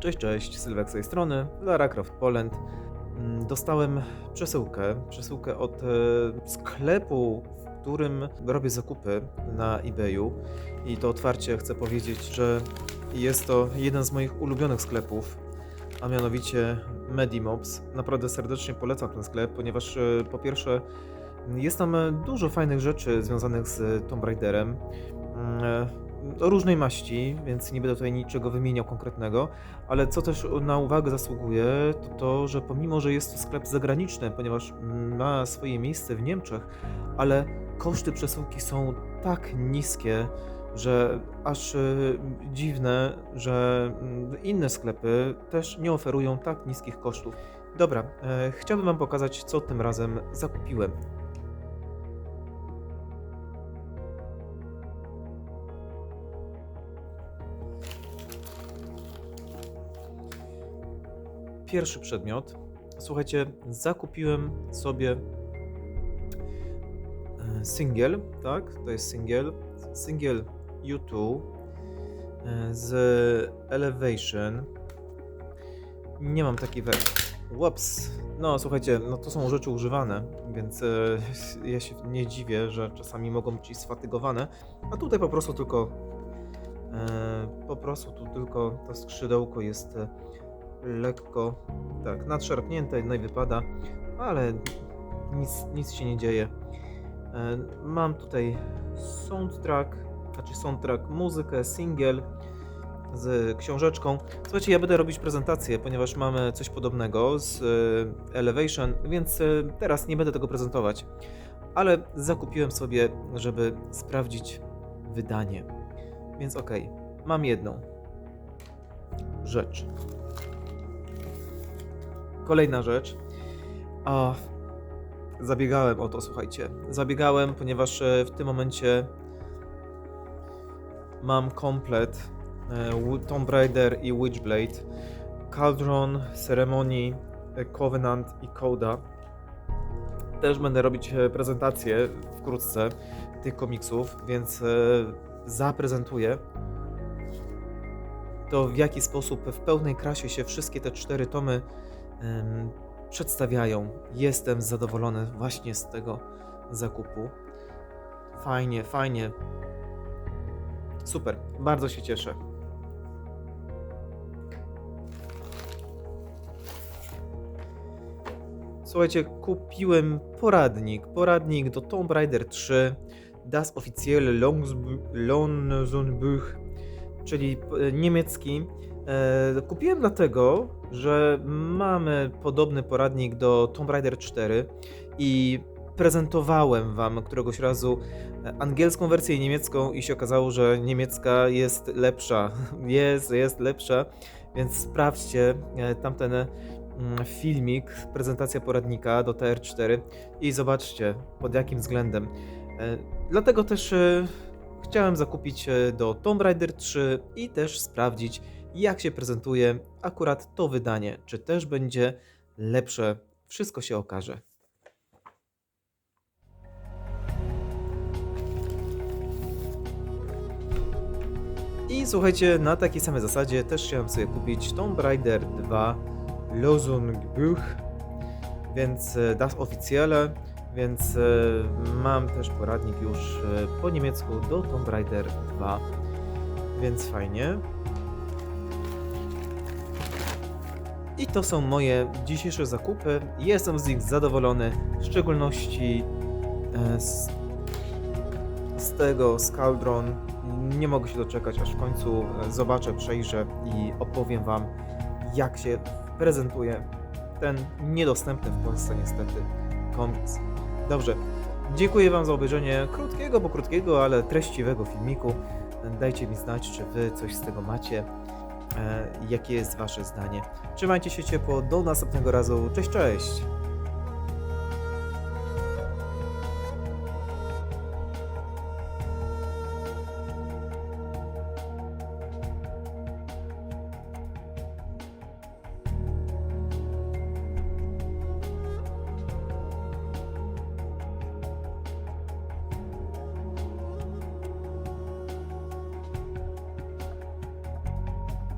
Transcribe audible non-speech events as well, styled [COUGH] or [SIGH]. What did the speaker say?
Cześć, cześć, Sylwek z tej strony, Lara Croft Poland. Mm, Dostałem przesyłkę, przesyłkę od e, sklepu, w którym robię zakupy na eBayu i to otwarcie chcę powiedzieć, że jest to jeden z moich ulubionych sklepów, a mianowicie Medimobs. Naprawdę serdecznie polecam ten sklep, ponieważ e, po pierwsze jest tam e, dużo fajnych rzeczy związanych z Tomb Raiderem. E, różnej maści, więc nie będę tutaj niczego wymieniał konkretnego, ale co też na uwagę zasługuje, to to, że pomimo, że jest to sklep zagraniczny, ponieważ ma swoje miejsce w Niemczech, ale koszty przesyłki są tak niskie, że aż e, dziwne, że mm, inne sklepy też nie oferują tak niskich kosztów. Dobra, e, chciałbym Wam pokazać, co tym razem zakupiłem. Pierwszy przedmiot. Słuchajcie, zakupiłem sobie e, singiel, tak? To jest singiel. Singiel U2 e, z Elevation. Nie mam takiej wersji. Łops. No słuchajcie, no to są rzeczy używane, więc e, [LAUGHS] ja się nie dziwię, że czasami mogą być sfatygowane. A tutaj po prostu tylko po prostu tu tylko to skrzydełko jest lekko tak nadszarpnięte, no i wypada, ale nic, nic się nie dzieje. E, Mam tutaj soundtrack, znaczy soundtrack, muzykę, singiel z książeczką. Słuchajcie, ja będę robić prezentację, ponieważ mamy coś podobnego z e, Elevation, więc e, teraz nie będę tego prezentować, ale zakupiłem sobie, żeby sprawdzić wydanie. Więc okej, mam jedną rzecz. Kolejna rzecz. Zabiegałem o to, słuchajcie. Zabiegałem, ponieważ e, w tym momencie mam komplet e, Tomb Raider i Witchblade, Cauldron, Ceremony, e, Covenant i Coda. Też będę robić prezentację wkrótce tych komiksów, więc zaprezentuję to w jaki sposób w pełnej krasie się wszystkie te cztery tomy przedstawiają. Jestem zadowolony właśnie z tego zakupu. Fajnie, fajnie. Super, bardzo się cieszę. Słuchajcie, kupiłem poradnik. Poradnik do Tomb Raider 3 Das offizielle Lonsenbuch, czyli e, niemiecki. E, kupiłem dlatego, że mamy podobny poradnik do Tomb Raider 4 i prezentowałem wam któregoś razu angielską wersję i niemiecką i się okazało, że niemiecka jest lepsza. [LAUGHS] Jest, jest lepsza, więc sprawdźcie e, tamten mm, filmik, prezentacja poradnika do TR4 i zobaczcie pod jakim względem. E, Dlatego też chciałem zakupić do Tomb Raider 3 i też sprawdzić, jak się prezentuje akurat to wydanie. Czy też będzie lepsze? Wszystko się okaże. I słuchajcie, na takiej samej zasadzie też chciałem sobie kupić Tomb Raider 2 Losungbuch, więc e, das offizielle, więc e, mam też poradnik już e, po niemiecku do Tomb Raider 2, więc fajnie. I to są moje dzisiejsze zakupy. Jestem z nich zadowolony, w szczególności e, z, z tego, z Cauldron. Nie mogę się doczekać, aż w końcu e, zobaczę, przejrzę i opowiem Wam, jak się prezentuje ten niedostępny w Polsce niestety komiks. Dobrze, dziękuję Wam za obejrzenie krótkiego, bo krótkiego, ale treściwego filmiku. Dajcie mi znać, czy Wy coś z tego macie. E, jakie jest Wasze zdanie? Trzymajcie się ciepło, do następnego razu. Cześć, cześć!